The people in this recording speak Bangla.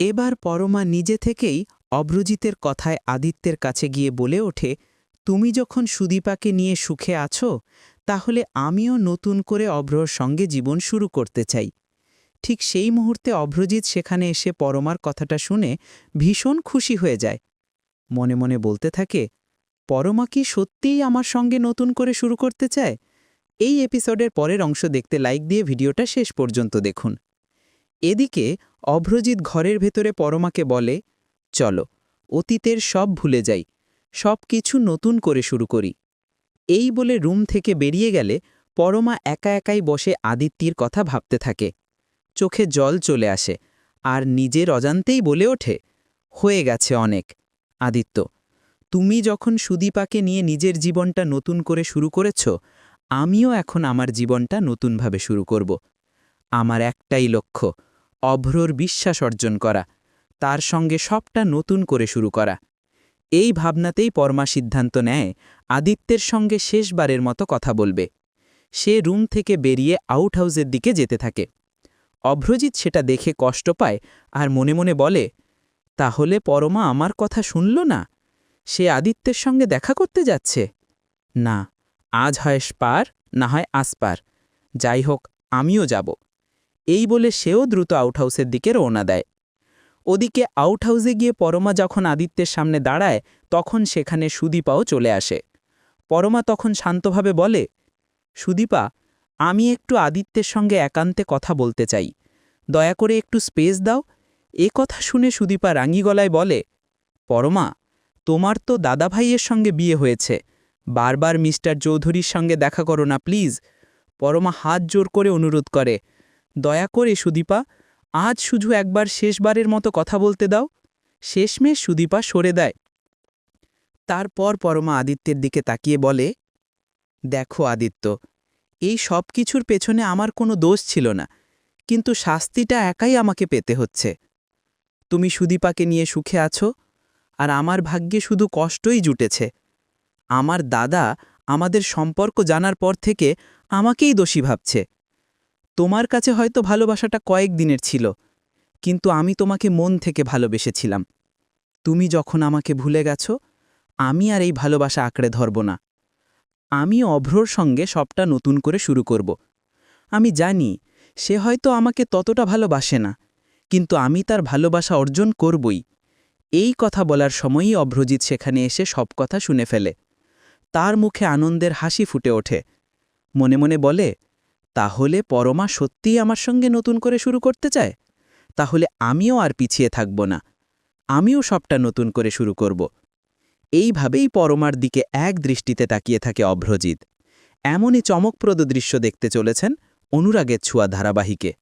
এবার পরমা নিজে থেকেই অব্রজিতের কথায় আদিত্যের কাছে গিয়ে বলে ওঠে, তুমি যখন সুদীপাকে নিয়ে সুখে আছো, তাহলে আমিও নতুন করে অভ্রর সঙ্গে জীবন শুরু করতে চাই। ঠিক সেই মুহূর্তে অভ্রজিৎ সেখানে এসে পরমার কথাটা শুনে ভীষণ খুশি হয়ে যায়। মনে মনে বলতে থাকে, পরমা কি সত্যিই আমার সঙ্গে নতুন করে শুরু করতে চায়? এই এপিসোডের পরের অংশ দেখতে লাইক দিয়ে ভিডিওটা শেষ পর্যন্ত দেখুন। এদিকে অভ্রজিৎ ঘরের ভেতরে পরমাকে বলে, চলো, অতীতের সব ভুলে যাই, সব কিছু নতুন করে শুরু করি। এই বলে রুম থেকে বেরিয়ে গেলে পরমা একা একাই বসে আদিত্যির কথা ভাবতে থাকে। চোখে জল চলে আসে, আর নিজের অজান্তেই বলে ওঠে, হয়ে গেছে অনেক, আদিত্য, তুমি যখন সুদীপাকে নিয়ে নিজের জীবনটা নতুন করে শুরু করেছ, আমিও এখন আমার জীবনটা নতুনভাবে শুরু করব। আমার একটাই লক্ষ্য অভ্রর বিশ্বাস অর্জন করা, তার সঙ্গে সবটা নতুন করে শুরু করা। এই ভাবনাতেই পরমা সিদ্ধান্ত নেয়, আদিত্যের সঙ্গে শেষবারের মতো কথা বলবে। সে রুম থেকে বেরিয়ে আউট হাউসের দিকে যেতে থাকে। অভ্রজিৎ সেটা দেখে কষ্ট পায় আর মনে মনে বলে, তাহলে পরমা আমার কথা শুনল না? সে আদিত্যের সঙ্গে দেখা করতে যাচ্ছে? না, আজ হয় স্পার, না হয় আসপার। যাই হোক, আমিও যাব। এই বলে সেও দ্রুত আউটহাউসের দিকে রওনা দেয়। ওদিকে আউটহাউসে গিয়ে পরমা যখন আদিত্যের সামনে দাঁড়ায়, তখন সেখানে সুদীপাও চলে আসে। পরমা তখন শান্তভাবে বলে, সুদীপা, আমি একটু আদিত্যের সঙ্গে একান্তে কথা বলতে চাই। দয়া করে একটু স্পেস দাও। এ কথা শুনে সুদীপা রাঙি গলায় বলে, পরমা, তোমার তো দাদাভাইয়ের সঙ্গে বিয়ে হয়েছে। বারবার মিস্টার চৌধুরীর সঙ্গে দেখা করো না, প্লিজ। পরমা হাত জোর করে অনুরোধ করে দয়া করে সুদীপা, আজ শুধু একবার শেষবারের মতো কথা বলতে দাও। শেষমেশ সুদীপা সরে দেয়। তারপর পরমা আদিত্যের দিকে তাকিয়ে বলে, দেখো আদিত্য, এই সব কিছুর পেছনে আমার কোনো দোষ ছিল না, কিন্তু শাস্তিটা একাই আমাকে পেতে হচ্ছে। তুমি সুদীপাকে নিয়ে সুখে আছো, আর আমার ভাগ্যে শুধু কষ্টই জুটেছে। আমার দাদা আমাদের সম্পর্ক জানার পর থেকে আমাকেই দোষী ভাবছে। তোমার কাছে হয়তো ভালোবাসাটা কয়েক দিনের ছিল, কিন্তু আমি তোমাকে মন থেকে ভালোবেসেছিলাম। তুমি যখন আমাকে ভুলে গেছ, আমি আর এই ভালোবাসা আঁকড়ে ধরব না। আমি অভ্রর সঙ্গে সবটা নতুন করে শুরু করব। আমি জানি, সে হয়তো আমাকে ততটা ভালোবাসে না, কিন্তু আমি তার ভালোবাসা অর্জন করবই। এই কথা বলার সময়ই অভ্রজিৎ সেখানে এসে সব কথা শুনে ফেলে। তার মুখে আনন্দের হাসি ফুটে ওঠে। মনে মনে বলে তাহলে পরমা সত্যিই আমার সঙ্গে নতুন করে শুরু করতে চায়? তাহলে আমিও আর পিছিয়ে থাকব না। আমিও সবটা নতুন করে শুরু করব। এইভাবেই পরমার দিকে এক দৃষ্টিতে তাকিয়ে থাকে অভ্রজিৎ। এমনই চমকপ্রদ দৃশ্য দেখতে চলেছেন অনুরাগের ছুয়া ধারাবাহিকে।